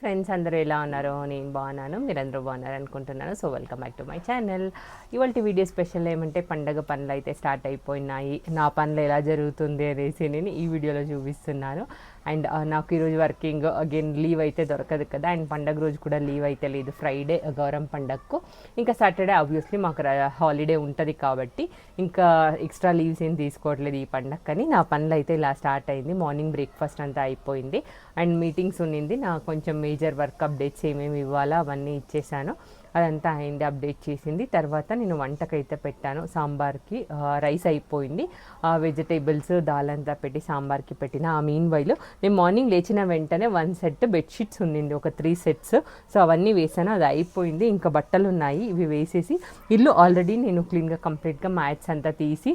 Friends అందరూ ఎలా ఉన్నారో నేను బాగున్నాను మీరందరూ బాగున్నారు అనుకుంటున్నాను. So welcome back to my channel ఇవాళ వీడియో స్పెషల్ ఏమంటే పండగ పనులు అయితే స్టార్ట్ అయిపోయినాయి. నా పనులు ఎలా జరుగుతుంది అనేసి నేను ఈ వీడియోలో చూపిస్తున్నాను. అండ్ నాకు ఈరోజు వర్కింగ్ అగైన్ లీవ్ అయితే దొరకదు కదా అండ్ పండగ రోజు కూడా లీవ్ అయితే లేదు. ఫ్రైడే గౌరవం పండగకు ఇంకా సాటర్డే ఆబ్వియస్లీ మాకు హాలిడే ఉంటుంది కాబట్టి ఇంకా ఎక్స్ట్రా లీవ్స్ ఏం తీసుకోవట్లేదు ఈ పండగ కానీ నా పనులు అయితే ఇలా స్టార్ట్ అయింది. మార్నింగ్ బ్రేక్ఫాస్ట్ అంతా అయిపోయింది. అండ్ మీటింగ్స్ ఉన్నింది. నా కొంచెం మేజర్ వర్క్ అప్డేట్స్ ఏమేమి ఇవ్వాలో అవన్నీ ఇచ్చేసాను. అదంతా అయింది అప్డేట్ చేసింది. తర్వాత నేను వంటకైతే పెట్టాను. సాంబార్కి రైస్ అయిపోయింది. వెజిటేబుల్స్ దాల్ అంతా పెట్టి సాంబార్కి పెట్టిన. ఆ మీన్ వైలో నేను మార్నింగ్ లేచిన వెంటనే వన్ సెట్ బెడ్షీట్స్ ఉండింది. ఒక త్రీ సెట్స్. సో అవన్నీ వేసాను. అది అయిపోయింది. ఇంకా బట్టలు ఉన్నాయి ఇవి వేసేసి ఇల్లు ఆల్రెడీ నేను క్లీన్గా కంప్లీట్గా మ్యాట్స్ అంతా తీసి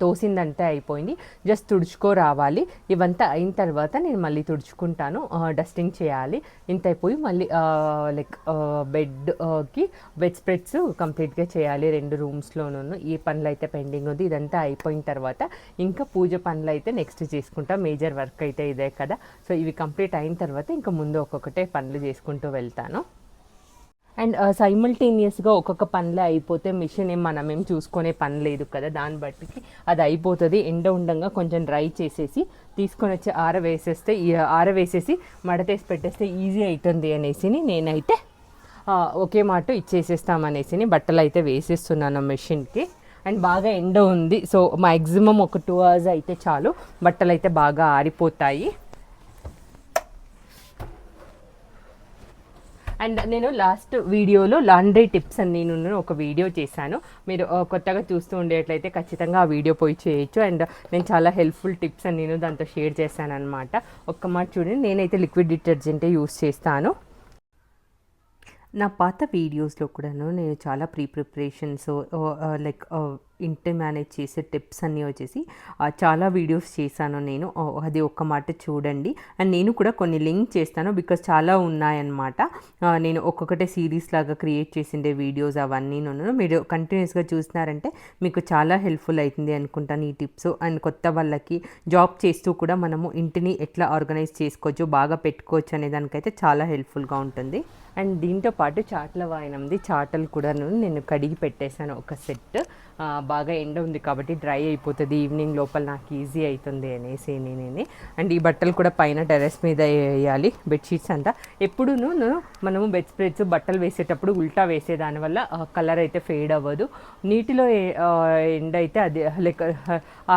తోసిందంటే అయిపోయింది. జస్ట్ తుడుచుకో రావాలి ఇవంతా అయిన తర్వాత నేను మళ్ళీ తుడుచుకుంటాను. డస్టింగ్ చేయాలి. ఇంత అయిపోయి మళ్ళీ లైక్ బెడ్కి బెడ్ స్ప్రెడ్స్ కంప్లీట్గా చేయాలి రెండు రూమ్స్లోనూ ఈ పనులు అయితే పెండింగ్ ఉంది. ఇదంతా అయిపోయిన తర్వాత ఇంకా పూజ పనులు అయితే నెక్స్ట్ చేసుకుంటా. మేజర్ వర్క్ అయితే ఇదే కదా. సో ఇవి కంప్లీట్ అయిన తర్వాత ఇంకా ముందు ఒక్కొక్కటే పనులు చేసుకుంటూ వెళ్తాను. అండ్ సైమల్టేనియస్గా ఒక్కొక్క పనులే అయిపోతే మిషన్ ఏం మనం ఏం చూసుకునే పని లేదు కదా దాన్ని బట్టి అది అయిపోతుంది. ఎండ ఉండంగా కొంచెం డ్రై చేసేసి తీసుకొని వచ్చి ఆరవేసేస్తే ఆరవేసేసి మడతేసి పెట్టేస్తే ఈజీ అవుతుంది అనేసి నేనైతే ఒకే మాట ఇచ్చేసేస్తామనేసి బట్టలు అయితే వేసేస్తున్నాను మెషిన్కి. అండ్ బాగా ఎండ ఉంది. సో మ్యాక్సిమం ఒక టూ అవర్స్ అయితే చాలు. బట్టలు అయితే బాగా ఆరిపోతాయి. అండ్ నేను లాస్ట్ వీడియోలో లాండ్రీ టిప్స్ అని నేను ఒక వీడియో చేశాను. మీరు కొత్తగా చూస్తూ ఉండేట్లయితే ఖచ్చితంగా ఆ వీడియో పోయి చేయొచ్చు. అండ్ నేను చాలా హెల్ప్ఫుల్ టిప్స్ అని నేను దాంతో షేర్ చేశాను అనమాట ఒక్క మాట చూడండి. నేనైతే లిక్విడ్ డిటర్జెంటే యూస్ చేస్తాను. నా పాత వీడియోస్లో కూడాను నేను చాలా ప్రీ ప్రిపరేషన్స్ లైక్ ఇంటి మేనేజ్ చేసే టిప్స్ అన్నీ వచ్చేసి చాలా వీడియోస్ చేశాను నేను. అది ఒక్క మాట చూడండి. అండ్ నేను కూడా కొన్ని లింక్ చేస్తాను బికాస్ చాలా ఉన్నాయన్నమాట. నేను ఒక్కొక్కటే సిరీస్ లాగా క్రియేట్ చేసిండే వీడియోస్ అవన్నీ మీరు కంటిన్యూస్గా చూసినారంటే మీకు చాలా హెల్ప్ఫుల్ అవుతుంది అనుకుంటాను ఈ టిప్స్. అండ్ కొత్త వాళ్ళకి జాబ్ చేస్తూ కూడా మనము ఇంటిని ఎట్లా ఆర్గనైజ్ చేసుకోవచ్చు బాగా పెట్టుకోవచ్చు అనే దానికైతే చాలా హెల్ప్ఫుల్గా ఉంటుంది. అండ్ దీంతో పాటు చాట్ల వాయనంది చాటలు కూడాను నేను కడిగి పెట్టేశాను ఒక సెట్. బాగా ఎండ ఉంది కాబట్టి డ్రై అయిపోతుంది. ఈవినింగ్ లోపల నాకు ఈజీ అవుతుంది అనేసి నేనే. అండ్ ఈ బట్టలు కూడా పైన టెరెస్ మీద వేయాలి. బెడ్షీట్స్ అంతా. ఎప్పుడూను మనము బెడ్ స్ప్రెడ్స్ బట్టలు వేసేటప్పుడు ఉల్టా వేసే దానివల్ల కలర్ అయితే ఫేడ్ అవ్వదు. నీటిలో ఎండ అయితే అది లైక్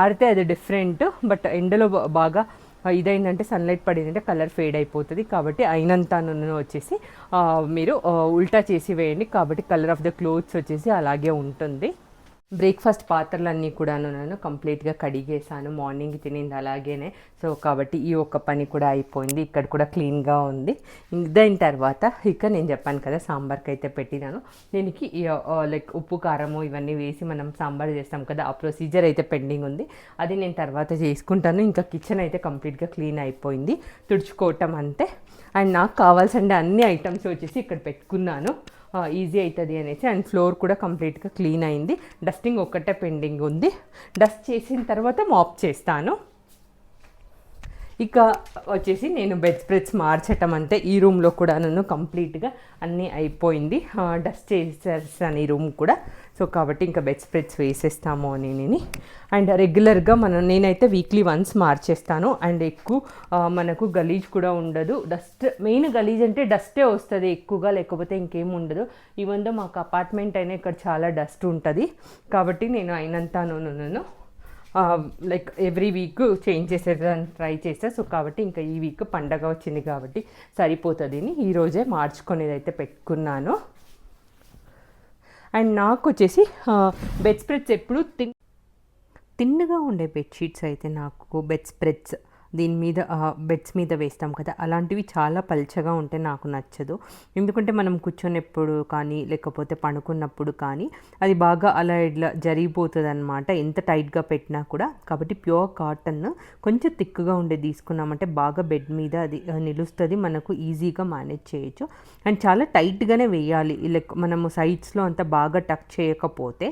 ఆరితే అది డిఫరెంట్ బట్ ఎండలో బాగా ఇదైందంటే సన్లైట్ పడిందంటే కలర్ ఫేడ్ అయిపోతుంది. కాబట్టి అయినంత నూనె వచ్చేసి మీరు ఉల్టా చేసి వేయండి. కాబట్టి కలర్ ఆఫ్ ద క్లోత్స్ వచ్చేసి అలాగే ఉంటుంది. బ్రేక్ఫాస్ట్ పాత్రలన్నీ కూడాను నేను కంప్లీట్గా కడిగేసాను మార్నింగ్ తినింది అలాగేనే. సో కాబట్టి ఈ ఒక్క పని కూడా అయిపోయింది. ఇక్కడ కూడా క్లీన్గా ఉంది. దాని తర్వాత ఇక నేను చెప్పాను కదా సాంబార్కి అయితే పెట్టినాను దీనికి లైక్ ఉప్పు కారము ఇవన్నీ వేసి మనం సాంబార్ చేస్తాం కదా ఆ ప్రొసీజర్ అయితే పెండింగ్ ఉంది. అది నేను తర్వాత చేసుకుంటాను. ఇంకా కిచెన్ అయితే కంప్లీట్గా క్లీన్ అయిపోయింది. తుడుచుకోవటం అంతే. అండ్ నాకు కావాల్సిన అన్ని ఐటమ్స్ వచ్చేసి ఇక్కడ పెట్టుకున్నాను. ఈజీ అవుతుంది అనేసి అండ్ ఫ్లోర్ కూడా కంప్లీట్గా క్లీన్ అయింది. డస్టింగ్ ఒక్కటే పెండింగ్ ఉంది. డస్ట్ చేసిన తర్వాత మాప్ చేస్తాను. ఇక వచ్చేసి నేను బెడ్ స్ప్రెడ్స్ మార్చటం అంతే ఈ రూమ్లో కూడా నన్ను కంప్లీట్గా అన్నీ అయిపోయింది. డస్ట్ చేసేసాను ఈ రూమ్ కూడా. సో కాబట్టి ఇంకా బెడ్ స్ప్రెడ్స్ వేసేస్తాము అని నేను. అండ్ రెగ్యులర్గా మనం నేనైతే వీక్లీ వన్స్ మార్చేస్తాను. అండ్ ఎక్కువ మనకు గలీజ్ కూడా ఉండదు. డస్ట్ మెయిన్ గలీజ్ అంటే డస్టే వస్తుంది ఎక్కువగా లేకపోతే ఇంకేం ఉండదు. ఈవెన్ దో మాకు అపార్ట్మెంట్ అయినా ఇక్కడ చాలా డస్ట్ ఉంటుంది. కాబట్టి నేను అయినంతను నన్ను లైక్ ఎవ్రీ వీక్ చేంజ్ చేసేదాన్ని ట్రై చేస్తా సో కాబట్టి ఇంకా ఈ వీక్ పండగ వచ్చింది కాబట్టి సరిపోతుంది అని ఈరోజే మార్చుకునేది అయితే పెట్టుకున్నాను. అండ్ నాకు వచ్చేసి బెడ్ స్ప్రెడ్స్ ఎప్పుడు తిన్ తిన్నగా ఉండే బెడ్షీట్స్ అయితే నాకు బెడ్ స్ప్రెడ్స్ దీని మీద బెడ్స్ మీద వేస్తాం కదా. అలాంటివి చాలా పల్చగా ఉంటే నాకు నచ్చదు. ఎందుకంటే మనం కూర్చొనప్పుడు కానీ లేకపోతే పడుకున్నప్పుడు కానీ అది బాగా అలా ఇట్లా జరిగిపోతుంది అనమాట ఎంత టైట్గా పెట్టినా కూడా. కాబట్టి ప్యూర్ కాటన్ కొంచెం థిక్గా ఉండే తీసుకున్నామంటే బాగా బెడ్ మీద అది నిలుస్తుంది. మనకు ఈజీగా మేనేజ్ చేయొచ్చు. అండ్ చాలా టైట్గానే వేయాలి. లైక్ మనము సైడ్స్లో అంతా బాగా టక్ చేయకపోతే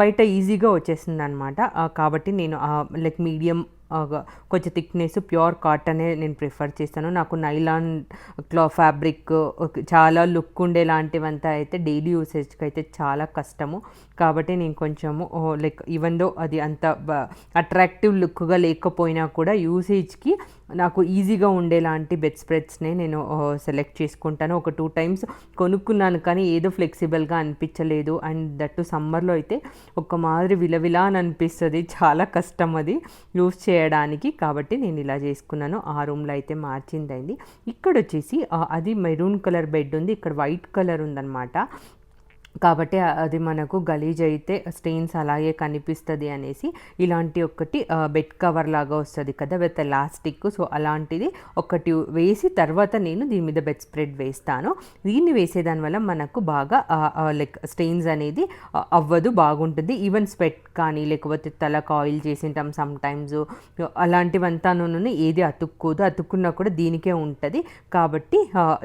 బయట ఈజీగా వచ్చేస్తుంది అనమాట కాబట్టి నేను లైక్ మీడియం కొంచెం థిక్నెస్ ప్యూర్ కాటనే నేను ప్రిఫర్ చేస్తాను. నాకు నైలాన్ క్లా ఫ్యాబ్రిక్ చాలా లుక్ ఉండే లాంటివంతా అయితే డైలీ యూసేజ్కి అయితే చాలా కష్టము. కాబట్టి నేను కొంచెము లైక్ ఈవెన్ దో అది అంత అట్రాక్టివ్ లుక్గా లేకపోయినా కూడా యూసేజ్కి నాకు ఈజీగా ఉండేలాంటి బెడ్ స్ప్రెడ్స్నే నేను సెలెక్ట్ చేసుకుంటాను. ఒక టూ టైమ్స్ కొనుక్కున్నాను కానీ ఏదో ఫ్లెక్సిబుల్గా అనిపించలేదు. అండ్ దట్టు సమ్మర్లో అయితే ఒక మాదిరి విలవిలా అని అనిపిస్తుంది. చాలా కష్టం అది యూస్ చేయడానికి. కాబట్టి నేను ఇలా చేసుకున్నాను. ఆ రూమ్లో అయితే మార్చిందైంది. ఇక్కడ వచ్చేసి అది మెరూన్ కలర్ బెడ్ ఉంది. ఇక్కడ వైట్ కలర్ ఉందన్నమాట. కాబట్టి అది మనకు గలీజ్ అయితే స్టెయిన్స్ అలాగే కనిపిస్తుంది అనేసి ఇలాంటి ఒకటి బెడ్ కవర్ లాగా వస్తుంది కదా విత్ ఎలాస్టిక్. సో అలాంటిది ఒకటి వేసి తర్వాత నేను దీని మీద బెడ్ స్ప్రెడ్ వేస్తాను. దీన్ని వేసేదాని వల్ల మనకు బాగా లైక్ స్టెయిన్స్ అనేది అవ్వదు బాగుంటుంది. ఈవెన్ స్వెట్ కానీ లేకపోతే తలకు ఆయిల్ చేసింటాం సమ్ టైమ్స్ అలాంటివంతాను ఏది అతుక్కోదు. అతుక్కున్నా కూడా దీనికే ఉంటుంది. కాబట్టి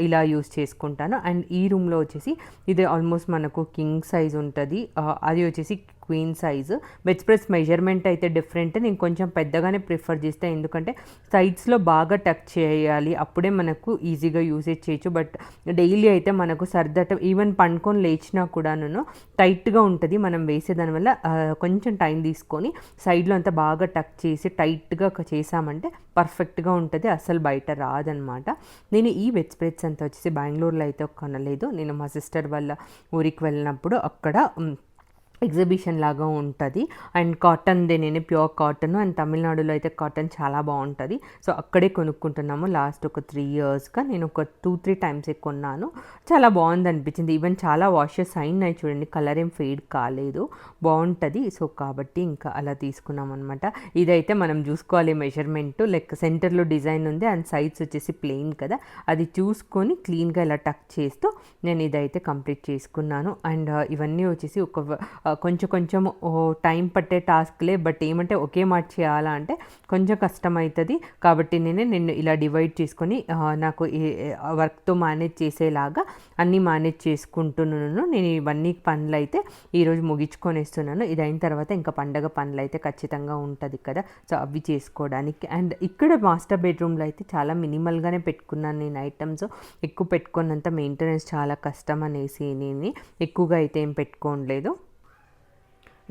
ఇలా యూస్ చేసుకుంటాను. అండ్ ఈ రూమ్లో వచ్చేసి ఇది ఆల్మోస్ట్ మనకు కింగ్ సైజ్ ఉంటుంది. అది వచ్చేసి queen size bed spreads measurement అయితే డిఫరెంట్ నేను కొంచెం పెద్దగానే ప్రిఫర్ చేస్తాను ఎందుకంటే సైడ్స్లో బాగా టచ్ చేయాలి. అప్పుడే మనకు ఈజీగా యూసేజ్ చేయొచ్చు. బట్ డైలీ అయితే మనకు సర్దట ఈవెన్ పండుకొని లేచినా కూడాను టైట్గా ఉంటుంది. మనం వేసేదాని వల్ల కొంచెం టైం తీసుకొని సైడ్లో అంతా బాగా టచ్ చేసి టైట్గా చేసామంటే పర్ఫెక్ట్గా ఉంటుంది. అసలు బయట రాదనమాట నేను ఈ వెజ్ స్ప్రెడ్స్ అంతా వచ్చేసి బెంగళూరులో అయితే కొనలేదు నేను మా సిస్టర్ వాళ్ళ ఊరికి వెళ్ళినప్పుడు అక్కడ ఎగ్జిబిషన్ లాగా ఉంటుంది. అండ్ కాటన్దే నేను ప్యూర్ కాటన్. అండ్ తమిళనాడులో అయితే కాటన్ చాలా బాగుంటుంది. సో అక్కడే కొనుక్కుంటున్నాము. లాస్ట్ ఒక త్రీ ఇయర్స్గా. నేను ఒక టూ త్రీ టైమ్స్ కొన్నాను. చాలా బాగుంది అనిపించింది. ఈవెన్ చాలా వాషెస్ అయినాయి చూడండి. కలర్ ఏం ఫేడ్ కాలేదు. బాగుంటుంది. సో కాబట్టి ఇంకా అలా తీసుకున్నాం అనమాట ఇదైతే మనం చూసుకోవాలి మెజర్మెంట్. లైక్ సెంటర్లో డిజైన్ ఉంది. అండ్ సైడ్స్ వచ్చేసి ప్లెయిన్ కదా. అది చూసుకొని క్లీన్గా ఇలా టక్ చేస్తూ నేను ఇదైతే కంప్లీట్ చేసుకున్నాను. అండ్ ఇవన్నీ వచ్చేసి ఒక కొంచెం కొంచెం టైం పట్టే టాస్క్లే బట్ ఏమంటే ఒకే మాట చేయాలా అంటే కొంచెం కష్టమవుతుంది కాబట్టి నేను నిన్ను ఇలా డివైడ్ చేసుకొని నాకు వర్క్తో మేనేజ్ చేసేలాగా అన్నీ మేనేజ్ చేసుకుంటున్నాను. నేను ఇవన్నీ పనులు అయితే ఈరోజు ముగించుకొని ఇస్తున్నాను ఇది అయిన తర్వాత ఇంకా పండగ పనులు అయితే ఖచ్చితంగా ఉంటుంది కదా. సో అవి చేసుకోవడానికి. అండ్ ఇక్కడ మాస్టర్ బెడ్రూమ్లో అయితే చాలా మినిమల్గానే పెట్టుకున్నాను నేను ఐటమ్స్. ఎక్కువ పెట్టుకున్నంత మెయింటెనెన్స్ చాలా కష్టం అనేసి నేను ఎక్కువగా అయితే ఏం పెట్టుకోలేదు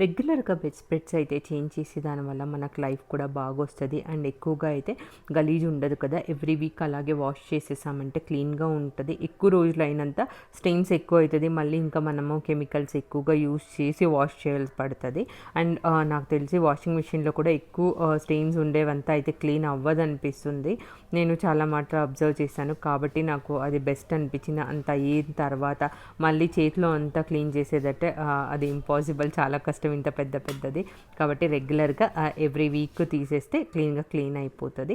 రెగ్యులర్గా బెడ్ స్ప్రెడ్స్ అయితే చేంజ్ చేసి దానివల్ల మనకు లైఫ్ కూడా బాగా వస్తుంది అండ్ ఎక్కువగా అయితే గలీజ్ ఉండదు కదా. ఎవ్రీ వీక్ అలాగే వాష్ చేసేసామంటే క్లీన్గా ఉంటుంది. ఎక్కువ రోజులు అయినంత స్టెయిన్స్ ఎక్కువ అవుతుంది మళ్ళీ ఇంకా మనము కెమికల్స్ ఎక్కువగా యూస్ చేసి వాష్ చేయాల్సి పడుతుంది అండ్ నాకు తెలిసి వాషింగ్ మిషన్లో కూడా ఎక్కువ స్టెయిన్స్ ఉండేవంతా అయితే క్లీన్ అవ్వదు అనిపిస్తుంది నేను చాలా మాట అబ్జర్వ్ చేశాను. కాబట్టి నాకు అది బెస్ట్ అనిపించింది అంత అయిన తర్వాత మళ్ళీ చేతిలో అంతా క్లీన్ చేసేదంటే అది ఇంపాసిబుల్. చాలా కష్టం కొంచెం ఇంత పెద్ద పెద్దది. కాబట్టి రెగ్యులర్గా ఎవ్రీ వీక్ తీసేస్తే క్లీన్గా క్లీన్ అయిపోతుంది.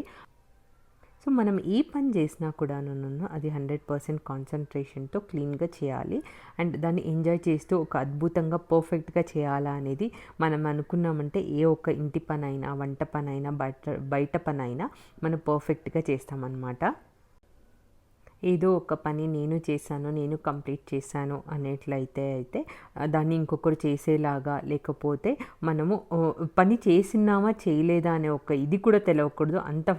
సో మనం ఏ పని చేసినా కూడాను అది హండ్రెడ్ పర్సెంట్ కాన్సన్ట్రేషన్తో క్లీన్గా చేయాలి. అండ్ దాన్ని ఎంజాయ్ చేస్తూ ఒక అద్భుతంగా పర్ఫెక్ట్గా చేయాలా అనేది మనం అనుకున్నామంటే ఏ ఒక్క ఇంటి పనైనా వంట పనైనా బయట బయట పనైనా మనం పర్ఫెక్ట్గా చేస్తామన్నమాట. ఏదో ఒక పని నేను చేశాను నేను కంప్లీట్ చేశాను అనేట్లయితే అయితే దాన్ని ఇంకొకరు చేసేలాగా లేకపోతే మనము పని చేసినామా చేయలేదా అనే ఒక ఇది కూడా తెలియకూడదు అంత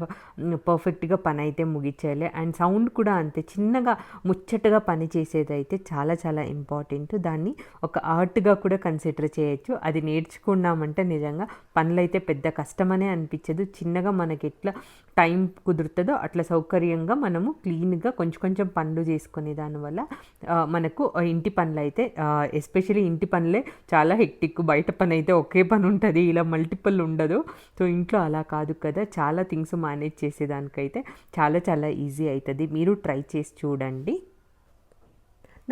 పర్ఫెక్ట్గా పని అయితే ముగించాలి అండ్ సౌండ్ కూడా అంతే. చిన్నగా ముచ్చటగా పని చేసేది అయితే చాలా చాలా ఇంపార్టెంట్. దాన్ని ఒక ఆర్ట్గా కూడా కన్సిడర్ చేయొచ్చు. అది నేర్చుకున్నామంటే నిజంగా పనులైతే పెద్ద కష్టమనే అనిపించదు. చిన్నగా మనకి ఎట్లా టైం కుదురుతుందో అట్లా సౌకర్యంగా మనము క్లీన్గా కొంచెం కొంచెం కొంచెం పనులు చేసుకునే దానివల్ల మనకు ఇంటి పనులు అయితే ఎస్పెషలీ ఇంటి పనులే చాలా హెక్టిక్. బయట పని అయితే ఒకే పని ఉంటుంది ఇలా మల్టిపుల్ ఉండదు. సో ఇంట్లో అలా కాదు కదా. చాలా థింగ్స్ మేనేజ్ చేసేదానికైతే చాలా చాలా ఈజీ అవుతుంది మీరు ట్రై చేసి చూడండి.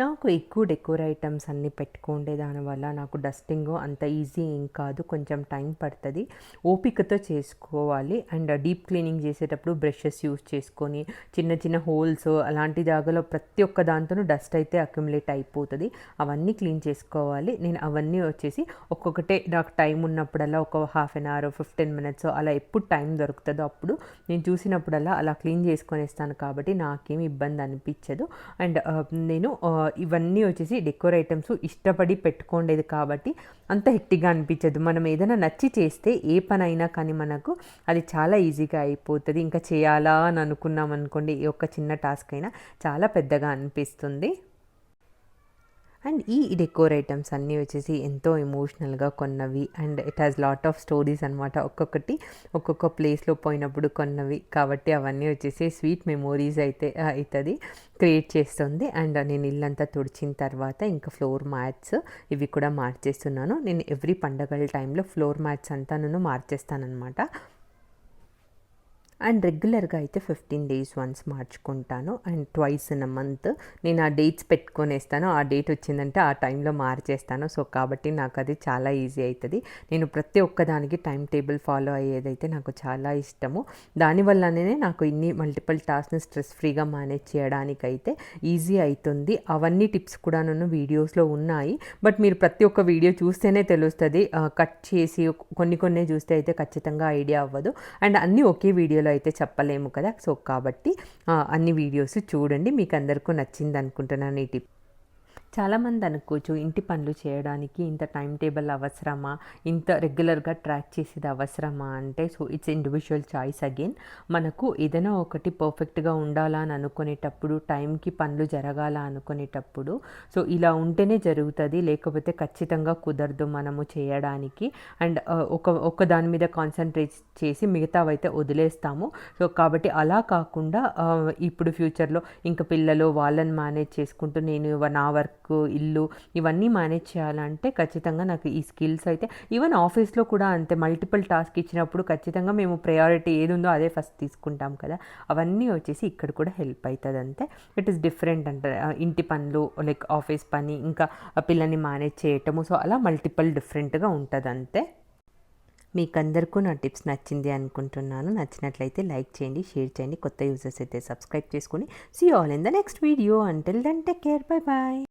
నాకు ఎక్కువ డెకోర్ ఐటమ్స్ అన్నీ పెట్టుకోండే దానివల్ల నాకు డస్టింగ్ అంత ఈజీ ఏం కాదు కొంచెం టైం పడుతుంది. ఓపికతో చేసుకోవాలి. అండ్ డీప్ క్లీనింగ్ చేసేటప్పుడు బ్రషెస్ యూస్ చేసుకొని చిన్న చిన్న హోల్స్ అలాంటి జాగాలో ప్రతి ఒక్క దాంతోనూ డస్ట్ అయితే అక్యుములేట్ అయిపోతుంది. అవన్నీ క్లీన్ చేసుకోవాలి. నేను అవన్నీ వచ్చేసి ఒక్కొక్కటే నాకు టైం ఉన్నప్పుడల్లా ఒక half an hour fifteen minutes అలా ఎప్పుడు టైం దొరుకుతుందో అప్పుడు నేను చూసినప్పుడల్లా అలా క్లీన్ చేసుకొనేస్తాను కాబట్టి నాకేమి ఇబ్బంది అనిపించదు. అండ్ నేను ఇవన్నీ వచ్చేసి డెకోర్ ఐటమ్స్ ఇష్టపడి పెట్టుకోండేది కాబట్టి అంత హెక్టిగా అనిపించదు. మనం ఏదైనా నచ్చి చేస్తే ఏ పని అయినా కానీ మనకు అది చాలా ఈజీగా అయిపోతుంది. ఇంకా చేయాలా అని అనుకున్నాం అనుకోండి ఈ ఒక్క చిన్న టాస్క్ అయినా చాలా పెద్దగా అనిపిస్తుంది. అండ్ ఈ డెకోర్ ఐటమ్స్ అన్నీ వచ్చేసి ఎంతో ఎమోషనల్గా కొన్నవి and it has lot of stories అనమాట ఒక్కొక్కటి ఒక్కొక్క ప్లేస్లో పోయినప్పుడు కొన్నవి. కాబట్టి అవన్నీ వచ్చేసి స్వీట్ మెమోరీస్ అయితే అవుతుంది క్రియేట్ చేస్తుంది. అండ్ నేను ఇల్లంతా తుడిచిన తర్వాత ఇంకా ఫ్లోర్ మ్యాట్స్ ఇవి కూడా మార్చేస్తున్నాను. నేను ఎవ్రీ పండగల టైంలో ఫ్లోర్ మ్యాట్స్ అంతా నేను మార్చేస్తానమాట అండ్ రెగ్యులర్గా అయితే ఫిఫ్టీన్ డేస్ వన్స్ మార్చుకుంటాను. And twice in a month నేను ఆ డేట్స్ పెట్టుకొనేస్తాను. ఆ డేట్ వచ్చిందంటే ఆ టైంలో మార్చేస్తాను. సో కాబట్టి నాకు అది చాలా ఈజీ అవుతుంది నేను ప్రతి ఒక్కదానికి టైం టేబుల్ ఫాలో అయ్యేదైతే నాకు చాలా ఇష్టము. దానివల్లనే నాకు ఇన్ని మల్టిపుల్ టాస్క్ని స్ట్రెస్ ఫ్రీగా మేనేజ్ చేయడానికైతే ఈజీ అవుతుంది అవన్నీ టిప్స్ కూడా నన్ను వీడియోస్లో ఉన్నాయి. బట్ మీరు ప్రతి ఒక్క వీడియో చూస్తేనే తెలుస్తుంది. కట్ చేసి కొన్ని కొన్ని చూస్తే అయితే ఖచ్చితంగా ఐడియా అవ్వదు. అండ్ అన్నీ ఒకే వీడియోలో అయితే చెప్పలేము కదా సో కాబట్టి అన్ని వీడియోస్ చూడండి. మీకు అందరికీ నచ్చింది అనుకుంటున్నాను ఈ టిప్. చాలామంది అనుకోవచ్చు ఇంటి పనులు చేయడానికి ఇంత టైం టేబుల్ అవసరమా? ఇంత రెగ్యులర్గా ట్రాక్ చేసేది అవసరమా? అంటే so it's individual choice again మనకు ఏదైనా ఒకటి పర్ఫెక్ట్గా ఉండాలా అని అనుకునేటప్పుడు టైంకి పనులు జరగాల అనుకునేటప్పుడు సో ఇలా ఉంటేనే జరుగుతుంది. లేకపోతే ఖచ్చితంగా కుదరదు మనము చేయడానికి. అండ్ ఒక ఒక దాని మీద కాన్సన్ట్రేట్ చేసి మిగతావైతే వదిలేస్తాము. సో కాబట్టి అలా కాకుండా ఇప్పుడు ఫ్యూచర్లో ఇంకా పిల్లలు వాళ్ళని మేనేజ్ చేసుకుంటూ నేను నా వర్క్ ఇల్లు ఇవన్నీ మేనేజ్ చేయాలంటే ఖచ్చితంగా నాకు ఈ స్కిల్స్ అయితే ఈవెన్ ఆఫీస్లో కూడా అంతే మల్టిపుల్ టాస్క్ ఇచ్చినప్పుడు ఖచ్చితంగా మేము ప్రయారిటీ ఏది ఉందో అదే ఫస్ట్ తీసుకుంటాం కదా. అవన్నీ వచ్చేసి ఇక్కడ కూడా హెల్ప్ అవుతుంది అంతే ఇట్ ఈస్ డిఫరెంట్ అంటే ఇంటి పనులు లైక్ ఆఫీస్ పని ఇంకా ఆ పిల్లల్ని మేనేజ్ చేయటము. సో అలా మల్టిపుల్ డిఫరెంట్గా ఉంటుంది అంతే మీకు అందరికీ నా టిప్స్ నచ్చింది అనుకుంటున్నాను. నచ్చినట్లయితే లైక్ చేయండి షేర్ చేయండి. కొత్త యూజర్స్ అయితే సబ్స్క్రైబ్ చేసుకొని see all in the next video until then take care bye bye